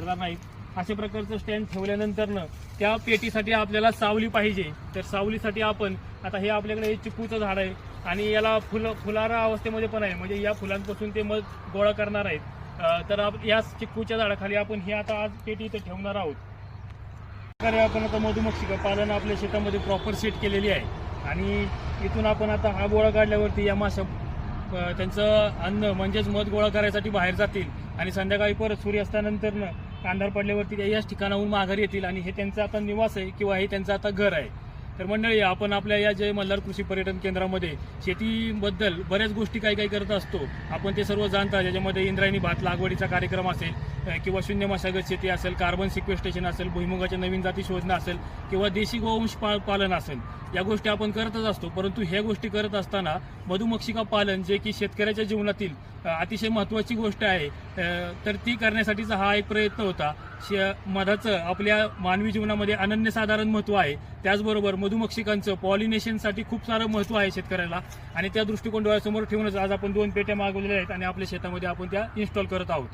करणार नाहीत. अशा प्रकारचं स्टँड ठेवल्यानंतरनं त्या पेटीसाठी आपल्याला सावली पाहिजे. तर सावलीसाठी आपण आता हे आपल्याकडे हे चिकूचं झाड आहे आणि याला फुलं फुलारा अवस्थेमध्ये पण आहे. म्हणजे या फुलांपासून ते मध गोळा करणार आहेत. तर आप- या चिकूच्या झाडाखाली आपण हे आता आज पेटी इथे ठेवणार आहोत. प्रकारे आपण आता मधुमक्षिका पालन आपल्या शेतामध्ये प्रॉपर सेट केलेली आहे. आणि इथून आपण आता हा गोळा काढल्यावरती या माशा त्यांचं अन्न म्हणजेच मध गोळा करायसाठी बाहेर जातील. आणि संध्याकाळी परत सूर्यास्तानंतरनं कांधार पडल्यावरती त्या याच ठिकाणाहून माघारी येतील आणि हे त्यांचं आता निवास आहे किंवा हे त्यांचं आता घर आहे. तर मंडळी आपण आपल्या या जय मल्हार कृषी पर्यटन केंद्रामध्ये शेतीबद्दल बऱ्याच गोष्टी काही काही करत असतो. आपण ते सर्व जाणता ज्याच्यामध्ये इंद्रायणी भात लागवडीचा कार्यक्रम असेल किंवा शून्य मशागत शेती असेल कार्बन सिक्वेस्टेशन असेल भुईमुगाच्या नवीन जाती शोधणं असेल किंवा देशी गोवंश पा- पालन असेल. या गोष्टी आपण करतच असतो. परंतु ह्या गोष्टी करत असताना मधुमक्षिका पालन जे की शेतकऱ्याच्या जीवनातील अतिशय महत्त्वाची गोष्ट आहे तर ती करण्यासाठीचा हा एक प्रयत्न होता. शे मधाचं आपल्या मानवी जीवनामध्ये अनन्यसाधारण महत्त्व आहे. त्याचबरोबर मधुमक्षिकांचं पॉलिनेशनसाठी खूप सारं महत्त्व आहे शेतकऱ्याला. आणि त्या दृष्टिकोन डोळ्यासमोर ठेवूनच आज आपण दोन पेट्या मागवलेल्या आहेत आणि आपल्या शेतामध्ये आपण त्या इन्स्टॉल करत आहोत.